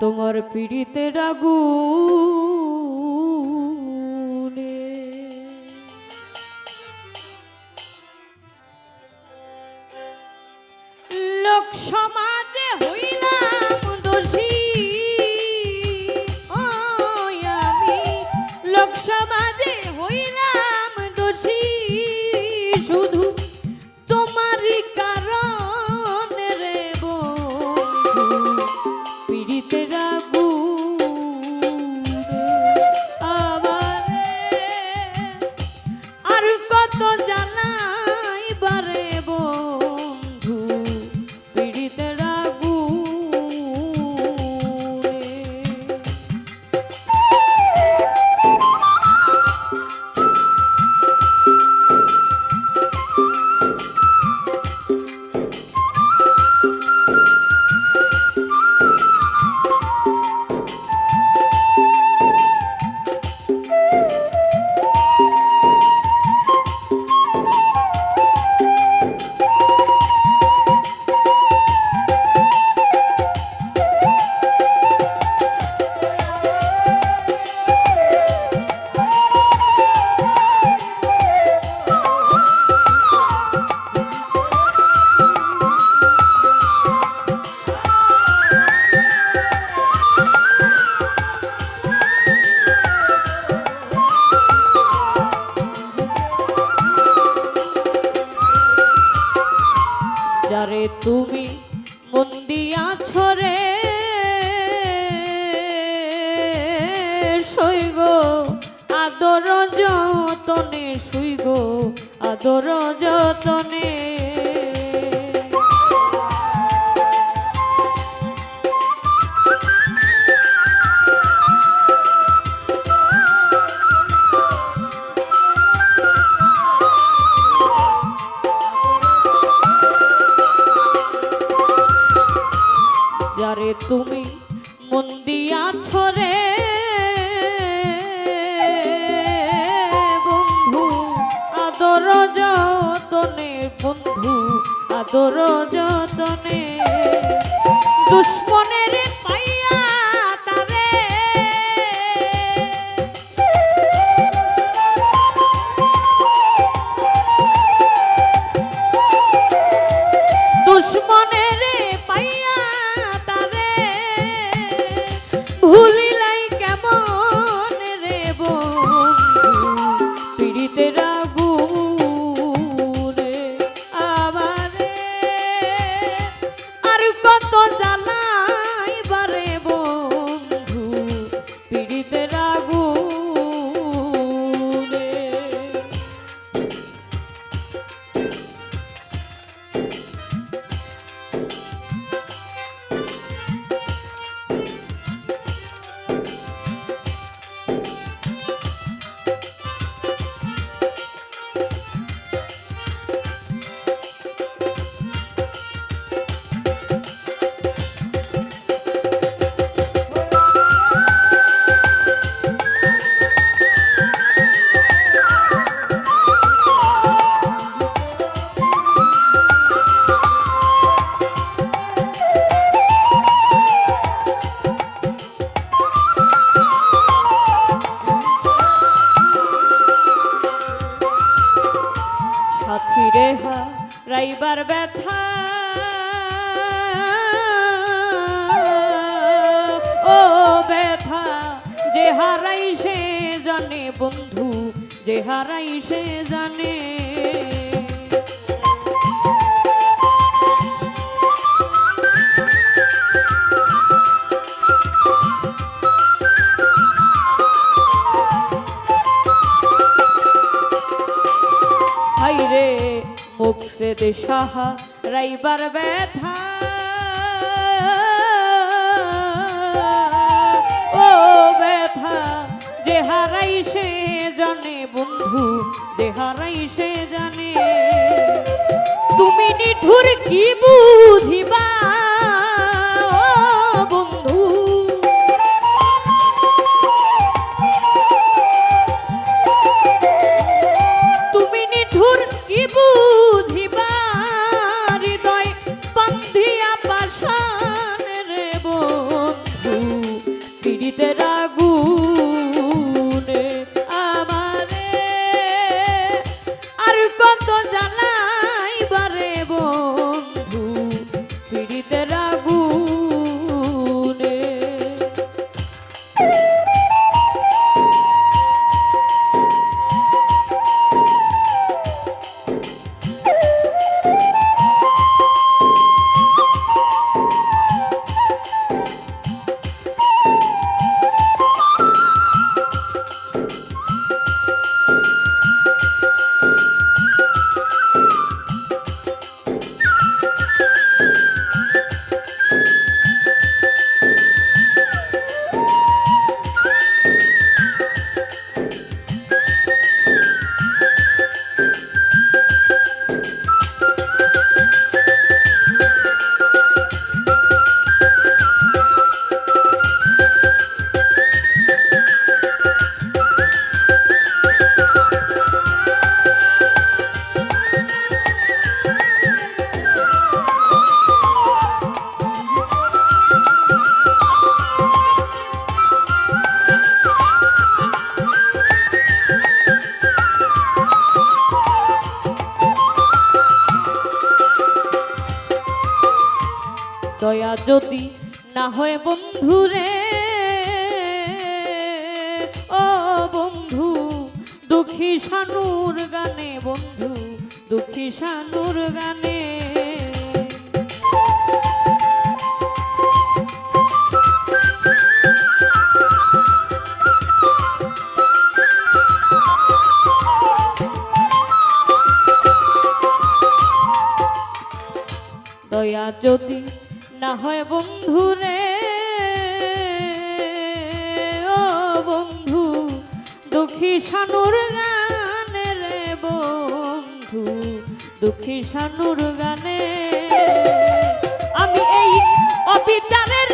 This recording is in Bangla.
তোমার পিড়িতে রাগু লোক তুমি মন ছড়ে শৈব আদর যতনে শুইব আদর যতনে তুমি মন দিয়াছ বন্ধু আদর যতনে বন্ধু আদর যতনে। দুশ্মনের রাইবার ব্যথা। ও ব্যথা যে হারাই সে জানে বন্ধু যে হারাই সে জানে। হইতে সাহা রাইবার ব্যথা। ও ব্যথা, যে হারাই সে জানে বন্ধু, যে হারাই সে জানে। তুমি নিঠুর কি বুঝিবা? দয়া যদি না হয় বন্ধুরে, ও বন্ধু, দুঃখী সানুর গানে, বন্ধু, দুঃখী সানুর গানে। দয়া যদি না হয় বন্ধু রে। ও বন্ধু, দুঃখী সানুর গানে রে বন্ধু, দুঃখী সানুর গানে। আমি এই অবিচারের